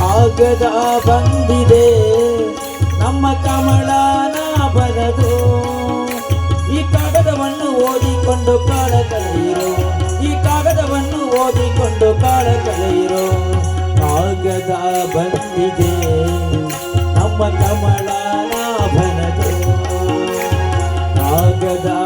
ಕಾಗದ ಬಂದಿದೆ. ನಮ್ಮ ಕಮಲನ ಬರದು ಈ ಕಾಗದವನ್ನು ಓದಿಕೊಂಡು ಕಾಳ ಕಳೆಯಿರೋ ಈ ಕಾಗದವನ್ನು ಓದಿಕೊಂಡು ಕಾಳ ಕಳೆಯಿರೋ ಕಾಗದ ಬಂದಿದೆ. ನಮ್ಮ ಕಮಲನ ಬರದು ಕಾಗದ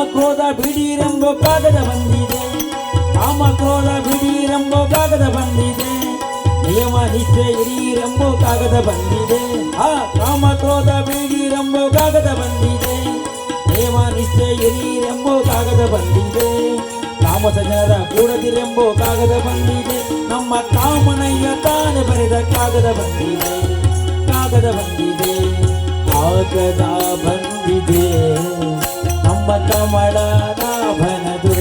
ಕ್ರೋಧ ಬಿಡಿರೆಂಬ ಕಾಗದ ಬಂದಿದೆ ಕಾಮ ಕ್ರೋಧ ಬಿಡಿರೆಂಬ ಕಾಗದ ಬಂದಿದೆ ನಿಯಮ ನಿಷ್ಠೆ ಹಿರಿಯರೆಂಬ ಕಾಗದ ಬಂದಿದೆ ಆ ಕಾಮ ಕ್ರೋಧ ಬಿಡಿರೆಂಬ ಕಾಗದ ಬಂದಿದೆ ನಿಯಮ ನಿಷ್ಠೆ ಹಿರಿಯರೆಂಬ ಕಾಗದ ಬಂದಿದೆ ಕಾಮಸ ಜನರ ಕೂಡದಿರೆಂಬ ಕಾಗದ ಬಂದಿದೆ ನಮ್ಮ ಕಾಮನಯ್ಯ ತಾನೆ ಬರೆದ ಕಾಗದ ಬಂದಿದೆ ಕಾಗದ ಬಂದಿದೆ ಕಾಗದ ಬಂದಿದೆ ನಮ್ಮ ಕಮಲ ನಾಭನದು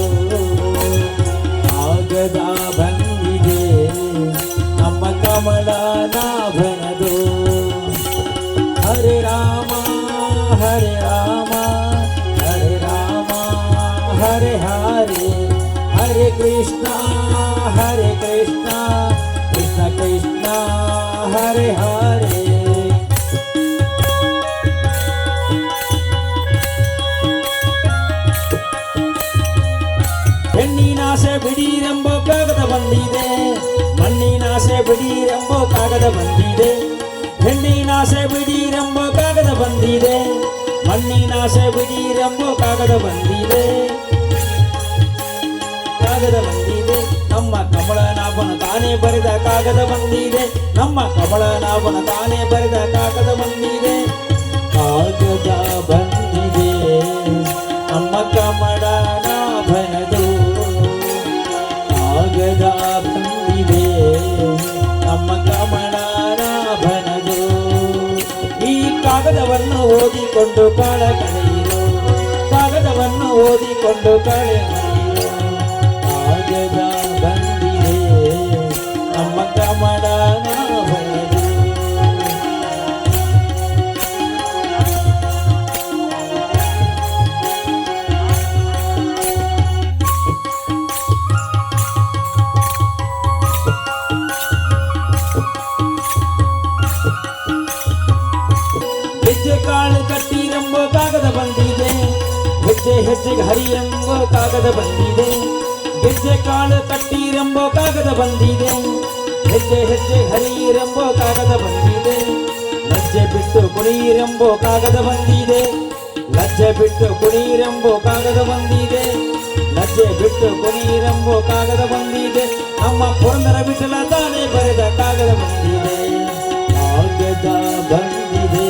ಕಾಗದ ಬಂದಿದೆ ನಮ್ಮ ಕಮಲ ನಾಭನದು ಹರೆ ರಾಮ ಹರೆ ರಾಮ ಹರೆ ರಾಮ ಹರೆ ಹರೆ ಹರೆ ಕೃಷ್ಣ ಹರೆ ಕೃಷ್ಣ ಕೃಷ್ಣ ಕೃಷ್ಣ ಹರೆ ಹರೆ ಬಂದಿದೆ. ಮಣ್ಣಿನಾಸೆ ಬಿಡೀರೆಂಬ ಕಾಗದ ಬಂದಿದೆ. ಕಾಗದ ಬಂದಿದೆ. ನಮ್ಮ ಕಮಲನಾಭನ ತಾನೇ ಬರೆದ ಕಾಗದ ಬಂದಿದೆ. ನಮ್ಮ ಕಮಲನಾಭನ ತಾನೇ ಬರೆದ ಕಾಗದ ಬಂದಿದೆ. ಕಾಗದ ಬಂದಿದೆ. ಓದಿಕೊಂಡು ಕಾಳ ಕಳೆಯಿರು ಕಾಗದವನ್ನು ಓದಿಕೊಂಡು ಕಳೆಯಿರು ಹೆಜ್ಜೆ ಕಟ್ಟಿ ನಂಬ ಕಾಗದ ಬಂದಿದೆ. ಹೆಜ್ಜೆ ಹೆಜ್ಜೆಗೆ ಎಂಬ ಕಾಗದ ಬಂದಿದೆ. ಹೆಜ್ಜೆ ಕಾಳು ಕಟ್ಟಿರೆಂಬ ಕಾಗದ ಬಂದಿದೆ. ಹೆಜ್ಜೆ ಹೆಜ್ಜೆ ಹರಿಯಿರೆಂಬ ಕಾಗದ ಬಂದಿದೆ. ಲಜ್ಜೆ ಬಿಟ್ಟು ಕುಣಿಯಿರೆಂಬ ಕಾಗದ ಬಂದಿದೆ. ಲಜ್ಜೆ ಬಿಟ್ಟು ಕುಣಿಯಿರೆಂಬ ಕಾಗದ ಬಂದಿದೆ. ಲಜ್ಜೆ ಬಿಟ್ಟು ಕುಣಿಯಿರೆಂಬ ಕಾಗದ ಬಂದಿದೆ. ನಮ್ಮ ಪುರಂದರ ಬಿಟ್ಟಲ ತಾನೇ ಬರೆದ ಕಾಗದ ಬಂದಿದೆ. ಕಾಗದ ಬಂದಿದೆ.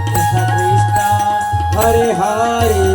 हरे हरे